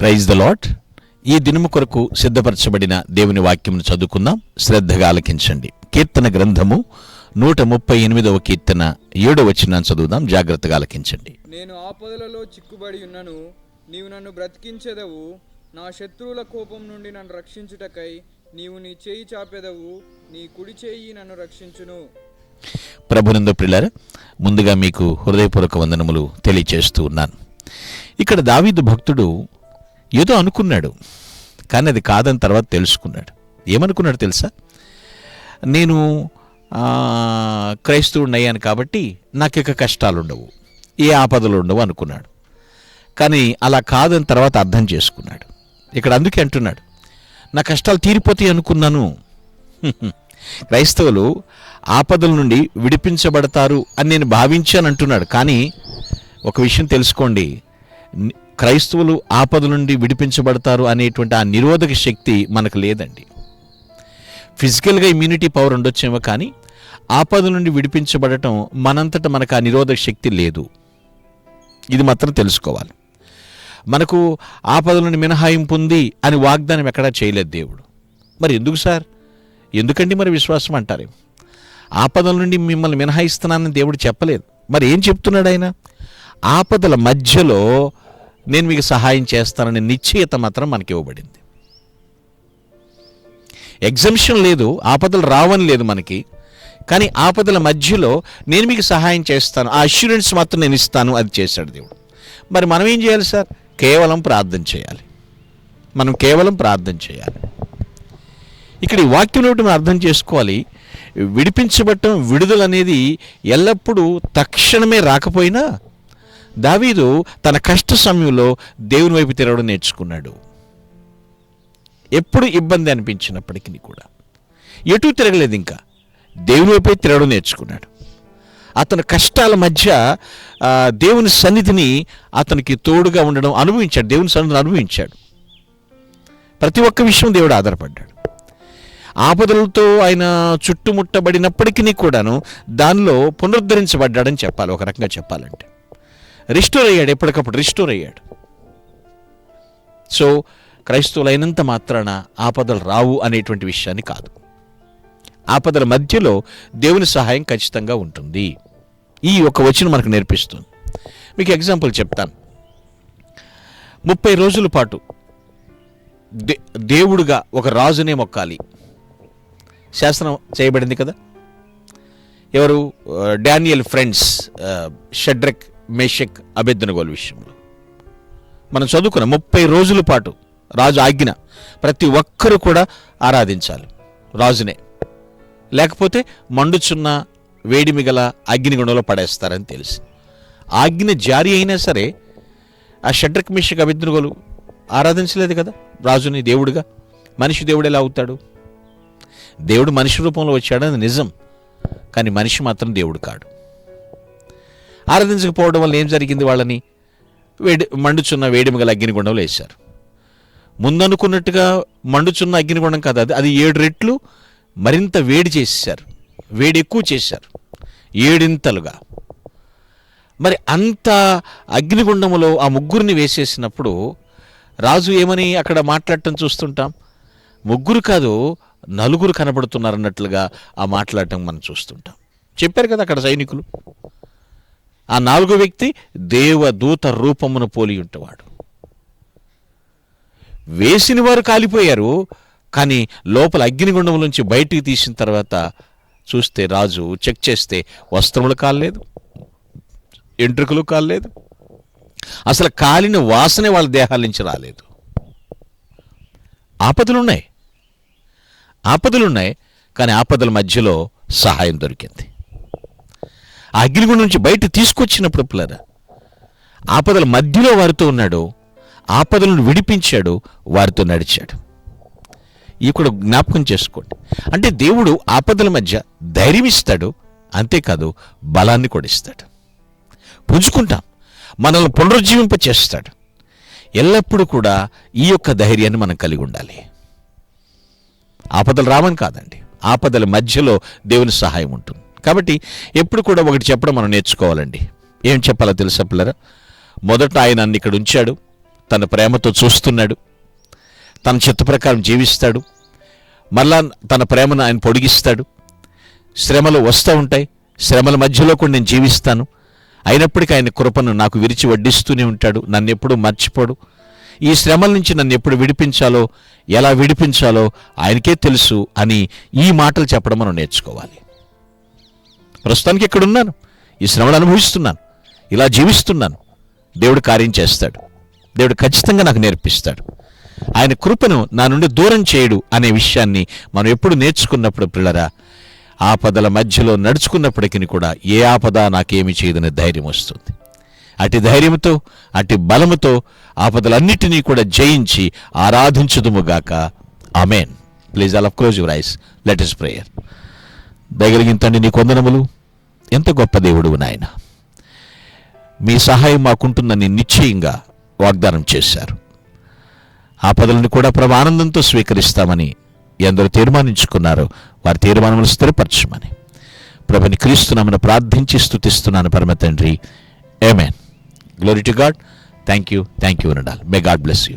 Praise the lot ఈ దినము కొరకు సిద్ధపరచబడిన దేవుని వాక్యమును చదువుకుందాం. శ్రద్ధగా ఆలకించండి. కీర్తన గ్రంథము నూట ముప్పై ఎనిమిదవ కీర్తన ఏడవ వచ్చిన చదువుదాం. జాగ్రత్తగా ఆలకించండి. నేను ఆపదలలో చిక్కుబడి ఉన్నను నీవు నన్ను బ్రతికించెదవు. నా శత్రువుల కోపం నుండి నన్ను రక్షించుటకై నీవు నీ చేయి చాపెదవు నీ కుడి చేయి నన్ను రక్షించును. ప్రభునందు ప్రిల్లర ముందుగా మీకు హృదయపూర్వక వందనములు తెలియచేస్తూ ఉన్నాను. ఇక్కడ దావీదు భక్తుడు ఏదో అనుకున్నాడు. కానీ అది కాదని తర్వాత తెలుసుకున్నాడు. ఏమనుకున్నాడు తెలుసా? నేను క్రైస్తవుడిని అయ్యాను కాబట్టి నాకు ఇక కష్టాలు ఉండవు ఏ ఆపదలు ఉండవు అనుకున్నాడు. కానీ అలా కాదని తర్వాత అర్థం చేసుకున్నాడు. ఇక్కడ అందుకే అంటున్నాడు. నా కష్టాలు తీరిపోతాయి అనుకున్నాను. క్రైస్తవులు ఆపదల నుండి విడిపించబడతారు అని నేను భావించాను అంటున్నాడు. కానీ ఒక విషయం తెలుసుకోండి. క్రైస్తవులు ఆపద నుండి విడిపించబడతారు అనేటువంటి ఆ నిరోధక శక్తి మనకు లేదండి. ఫిజికల్గా ఇమ్యూనిటీ పవర్ ఉండొచ్చేమో కానీ ఆపద నుండి విడిపించబడటం మనంతట మనకు ఆ నిరోధక శక్తి లేదు. ఇది మాత్రం తెలుసుకోవాలి. మనకు ఆపద నుండి మినహాయింపు ఉంది అని వాగ్దానం ఎక్కడా చేయలేదు దేవుడు. మరి ఎందుకు సార్? ఎందుకండి మరి విశ్వాసం అంటారు ఆపదల నుండి మిమ్మల్ని మినహాయిస్తున్నానని దేవుడు చెప్పలేదు. మరి ఏం చెప్తున్నాడు ఆయన? ఆపదల మధ్యలో నేను మీకు సహాయం చేస్తానని నిశ్చయత మాత్రం మనకి ఇవ్వబడింది. ఎగ్జంప్షన్ లేదు ఆపదలు రావని లేదు మనకి. కానీ ఆపదల మధ్యలో నేను మీకు సహాయం చేస్తాను ఆ అష్యూరెన్స్ మాత్రం నేను ఇస్తాను అది చేశాడు దేవుడు. మరి మనం ఏం చేయాలి సార్? కేవలం ప్రార్థన చేయాలి. మనం కేవలం ప్రార్థన చేయాలి. ఇక్కడ ఈ వాక్యం మనం అర్థం చేసుకోవాలి. విడిపించబట్టం విడుదల అనేది ఎల్లప్పుడూ తక్షణమే రాకపోయినా దావీదు తన కష్ట సమయంలో దేవుని వైపు తిరగడం నేర్చుకున్నాడు. ఎప్పుడు ఇబ్బంది అనిపించినప్పటికీ కూడా. ఎటు తిరగలేదు ఇంకా. దేవుని వైపే తిరగడం నేర్చుకున్నాడు. అతని కష్టాల మధ్య దేవుని సన్నిధిని అతనికి తోడుగా ఉండడం అనుభవించాడు. దేవుని సన్నిధిని అనుభవించాడు. ప్రతి ఒక్క విషయం దేవుడు ఆధారపడ్డాడు. ఆపదలతో ఆయన చుట్టుముట్టబడినప్పటికీ కూడాను దానిలో పునరుద్ధరించబడ్డాడని చెప్పాలి. ఒక రకంగా చెప్పాలంటే. రిస్టోర్ అయ్యాడు ఎప్పటికప్పుడు రిస్టోర్ అయ్యాడు. సో క్రైస్తవులైనంత మాత్రాన ఆపదలు రావు అనేటువంటి విషయాన్ని కాదు. ఆపదల మధ్యలో దేవుని సహాయం ఖచ్చితంగా ఉంటుంది. ఈ ఒక వచనం మనకు నేర్పిస్తుంది. మీకు ఎగ్జాంపుల్ చెప్తాను. ముప్పై రోజుల పాటు దే దేవుడుగా ఒక రాజునే మొక్కాలి. శాసనం చేయబడింది కదా? ఎవరు? డానియల్ ఫ్రెండ్స్ షడ్రక్ మేషక్ అభెద్దనగోలు విషయంలో. మనం చదువుకున్న ముప్పై రోజుల పాటు రాజు ఆజ్ఞ ప్రతి ఒక్కరూ కూడా ఆరాధించాలి. రాజునే. లేకపోతే మండుచున్న వేడిమి గల అగ్నిగుణంలో పడేస్తారని తెలిసి. ఆజ్ఞ జారీ అయినా సరే ఆ షడ్రక్ మిషక్ అభిద్రుగోలు ఆరాధించలేదు కదా? రాజుని దేవుడుగా. మనిషి దేవుడు ఎలా అవుతాడు? దేవుడు మనిషి రూపంలో వచ్చాడని నిజం. కానీ మనిషి మాత్రం దేవుడు కాడు. ఆరాధించకపోవడం వల్ల ఏం జరిగింది వాళ్ళని? వేడి మండుచున్న వేడిమి గల అగ్నిగుండంలో వేశారు. ముందనుకున్నట్టుగా మండుచున్న అగ్నిగుండం కాదు అది. అది ఏడు రెట్లు మరింత వేడి చేశారు. వేడి ఎక్కువ చేశారు. ఏడింతలుగా. మరి అంత అగ్నిగుండములో ఆ ముగ్గురిని వేసేసినప్పుడు రాజు ఏమని అక్కడ మాట్లాడటం చూస్తుంటాం? ముగ్గురు కాదు నలుగురు కనబడుతున్నారన్నట్లుగా ఆ మాట్లాడటం మనం చూస్తుంటాం. చెప్పారు కదా అక్కడ సైనికులు. ఆ నాలుగో వ్యక్తి దేవదూత రూపమును పోలి ఉంటవాడు. వేసిన వారు కాలిపోయారు కానీ లోపల అగ్నిగుండం నుంచి బయటికి తీసిన తర్వాత చూస్తే రాజు చెక్ చేస్తే వస్త్రములు కాలేదు ఎంట్రుకలు కాలేదు అసలు కాలిన వాసనే వాళ్ళ దేహాల నుంచి రాలేదు. ఆపదలున్నాయి. ఆపదలున్నాయి కానీ ఆపదల మధ్యలో సహాయం దొరికింది. ఆ అగ్నిగుండం నుంచి బయట తీసుకొచ్చినప్పుడు పిల్లరా ఆపదల మధ్యలో వారితో ఉన్నాడు ఆపదలను విడిపించాడు వారితో నడిచాడు. ఈ కూడా జ్ఞాపకం చేసుకోండి. అంటే దేవుడు ఆపదల మధ్య ధైర్యం ఇస్తాడు అంతేకాదు బలాన్ని కూడా ఇస్తాడు. పుంజుకుంటాం మనల్ని పునరుజ్జీవింప చేస్తాడు. ఎల్లప్పుడూ కూడా ఈ యొక్క ధైర్యాన్ని మనం కలిగి ఉండాలి. ఆపదలు రావని కాదండి ఆపదల మధ్యలో దేవుని సహాయం ఉంటుంది. కాబట్టి ఎప్పుడు కూడా ఒకటి చెప్పడం మనం నేర్చుకోవాలండి. ఏం చెప్పాలో తెలుసా పిల్లరా? మొదట ఆయన నన్ను ఇక్కడ ఉంచాడు. తన ప్రేమతో చూస్తున్నాడు. తన చిత్త ప్రకారం జీవిస్తాడు. మళ్ళా తన ప్రేమను ఆయన పొడిగిస్తాడు. శ్రమలు వస్తూ ఉంటాయి. శ్రమల మధ్యలో కూడా నేను జీవిస్తాను. అయినప్పటికీ ఆయన కృపను నాకు విరిచి వడ్డిస్తూనే ఉంటాడు. నన్ను ఎప్పుడూ మర్చిపోడు. ఈ శ్రమల నుంచి నన్ను ఎప్పుడు విడిపించాలో ఎలా విడిపించాలో ఆయనకే తెలుసు అని ఈ మాటలు చెప్పడం మనం నేర్చుకోవాలి. ప్రస్తుతానికి ఇక్కడ ఉన్నాను ఈ శ్రమను అనుభవిస్తున్నాను. ఇలా జీవిస్తున్నాను. దేవుడు కార్యం చేస్తాడు. దేవుడు ఖచ్చితంగా నాకు నేర్పిస్తాడు. ఆయన కృపను నా నుండి దూరం చేయడు అనే విషయాన్ని మనం ఎప్పుడు నేర్చుకున్నప్పుడు పిల్లరా ఆపదల మధ్యలో నడుచుకున్నప్పటికీ కూడా ఏ ఆపద నాకేమి చేయదనే ధైర్యం వస్తుంది. అటు ధైర్యంతో అటు బలముతో ఆపదలన్నిటినీ కూడా జయించి ఆరాధించుదుముగాక amen please all of close your eyes. Let us pray దయగలిగిన నీ కొందనములు ఎంత గొప్ప దేవుడు నాయన. మీ సహాయం మాకుంటుందని నిశ్చయంగా వాగ్దానం చేశారు. ఆపదలను కూడా ప్రభు ఆనందంతో స్వీకరిస్తామని ఎందరో తీర్మానించుకున్నారో. వారి తీర్మానములు స్థిరపరచమని. ప్రభుని క్రీస్తునామను ప్రార్థించి స్థుతిస్తున్నాను పరమ తండ్రి. Amen glory to God thank you thank you అనడాల్ may God bless you